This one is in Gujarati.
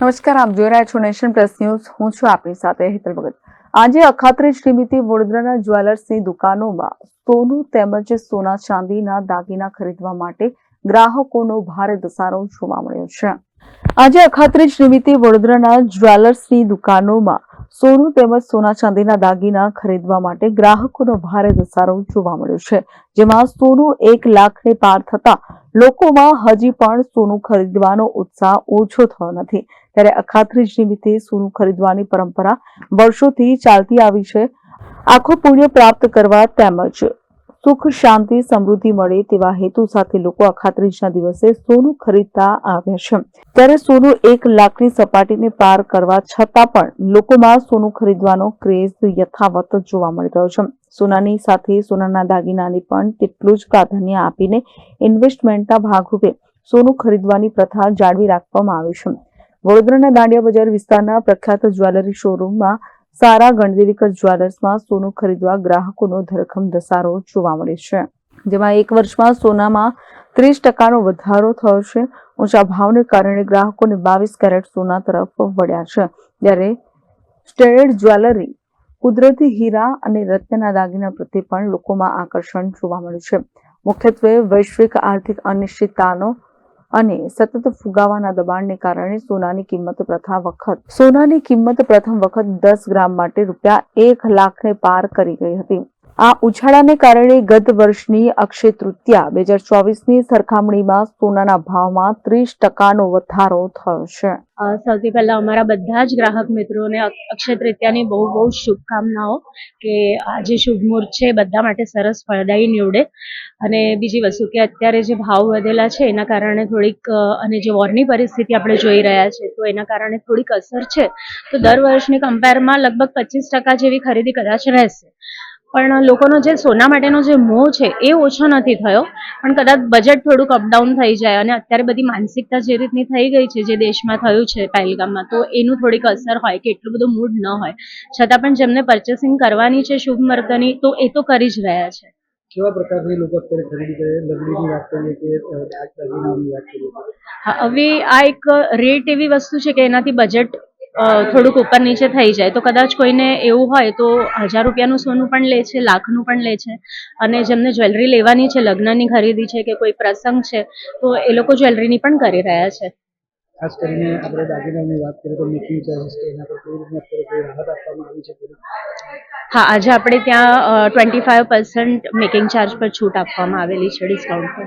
નમસ્કાર, આપ જોઈ રહ્યા છો નેશન પ્લસ ન્યૂઝ. હું છું આપની સાથે હેતલ ભગત. આજે અખાત્રી શ્રીમિતિ વડોદરાના જ્વેલર્સની દુકાનોમાં સોનું તેમજ સોના ચાંદીના દાગીના ખરીદવા માટે ગ્રાહકોનો ભારે ધસારો જોવા મળ્યો છે. આજે અખાત્રી શ્રીમિતિ વડોદરાના જ્વેલર્સની દુકાનોમાં સોનું તેમજ સોના ચાંદીના દાગીના ખરીદવા માટે ગ્રાહકોનો ભારે ધસારો જોવા મળ્યો છે. જેમાં સોનું એક લાખને પાર થતા લોકોમાં હજી પણ સોનું ખરીદવાનો ઉત્સાહ ઓછો થયો નથી. ત્યારે અખાત્રીજ નિમિત્તે સોનું ખરીદવાની પરંપરા વર્ષોથી ચાલતી આવી છે. આખો પુણ્ય પ્રાપ્ત કરવા તેમજ સુખ, શાંતિ, સમૃદ્ધિ મળે તેવા હેતુ સાથે લોકો અખાત્રીજના દિવસે સોનું ખરીદતા આવ્યા છે. ત્યારે સોનું એક લાખની સપાટીને પાર કરવા છતાં પણ લોકોમાં સોનું ખરીદવાનો ક્રેઝ યથાવત જોવા મળી રહ્યો છે. સોનાની સાથે સોનાના દાગીનાને પણ તેટલું જ પ્રાધાન્ય આપીને ઇન્વેસ્ટમેન્ટના ભાગરૂપે સોનું ખરીદવાની પ્રથા જાળવી રાખવામાં આવી છે. વડોદરાના દાંડિયા બજાર વિસ્તારના પ્રખ્યાત જ્વેલરી શોરૂમમાં સારા ગણદેવીકર જ્વેલર્સમાં સોનું ખરીદવા ગ્રાહકોનો ધરખમ ધસારો જોવા મળે છે. જેમાં એક વર્ષમાં સોનામાં ત્રીસ ટકાનો વધારો થયો છે. ઊંચા ભાવને કારણે ગ્રાહકોને બાવીસ કેરેટ સોના તરફ વળ્યા છે. જ્યારે સ્ટેન્ડર્ડ જ્વેલરી, કુદરતી હીરા અને રત્નના દાગીના પ્રત્યે પણ લોકોમાં આકર્ષણ જોવા મળ્યું છે. મુખ્યત્વે વૈશ્વિક આર્થિક અનિશ્ચિતતાનો અને સતત ફુગાવાના દબાણને કારણે સોનાની કિંમત પ્રથમ વખત, સોનાની કિંમત પ્રથમ વખત દસ ગ્રામ માટે રૂપિયા એક લાખને પાર કરી ગઈ હતી. આ ઉછાળાને કારણે ગત વર્ષની અક્ષય તૃતીયા બે હજાર ચોવીસની સરખામણીમાં સોનાના ભાવમાં ત્રીસ ટકાનો વધારો થયો છે. સૌથી પહેલા અમારા બધા જ ગ્રાહક મિત્રોને અક્ષય તૃતીયાની બહુ બહુ શુભકામનાઓ કે આજે શુભ મુહૂર્ત છે બધા માટે સરસ ફળદાયી નીવડે. અને બીજી વસ્તુ કે અત્યારે જે ભાવ વધેલા છે એના કારણે થોડીક અને જે વોરની પરિસ્થિતિ આપણે જોઈ રહ્યા છે તો એના કારણે થોડીક અસર છે. તો દર વર્ષની કમ્પેરમાં લગભગ પચીસ ટકા જેવી ખરીદી કદાચ રહેશે. પણ લોકોનો જે સોના માટેનો જે મોહ છે એ ઓછો નથી થયો. પણ કદાચ બજેટ થોડુંક અપડાઉન થઈ જાય અને અત્યારે બધી માનસિકતા જે રીતની થઈ ગઈ છે જે દેશમાં થયું છે પહેલગામમાં તો એનું થોડીક અસર હોય કે એટલું બધું મૂડ ન હોય. છતાં પણ જેમને પરચેસિંગ કરવાની છે શુભ મર્ગની તો એ તો કરી જ રહ્યા છે. કેવા પ્રકારની લોકો અત્યારે ખરીદી કરે? લગ્નની વાત કરીએ કે વાત કરીએ? હવે આ એક રેટ એવી વસ્તુ છે કે એનાથી બજેટ થોડુંક ઉપર નીચે થઈ જાય. તો કદાચ કોઈને એવું હોય તો હજાર રૂપિયાનું સોનું પણ લે છે લાખનું પણ લે છે. અને જેમને જ્વેલરી લેવાની છે લગ્નની ખરીદી છે કે કોઈ પ્રસંગ છે તો એ લોકો જ્વેલરીની પણ કરી રહ્યા છે. ખાસ કરીને આપણે દાગીનાની વાત કરીએ તો મેકિંગ ચાર્જીસ કે એના પર કોઈ રીતના રાહત આપવામાં આવી છે હા આજે આપણે ત્યાં twenty five percent making charge પર છૂટ આપવામાં આવેલી છે ડિસ્કાઉન્ટ પર.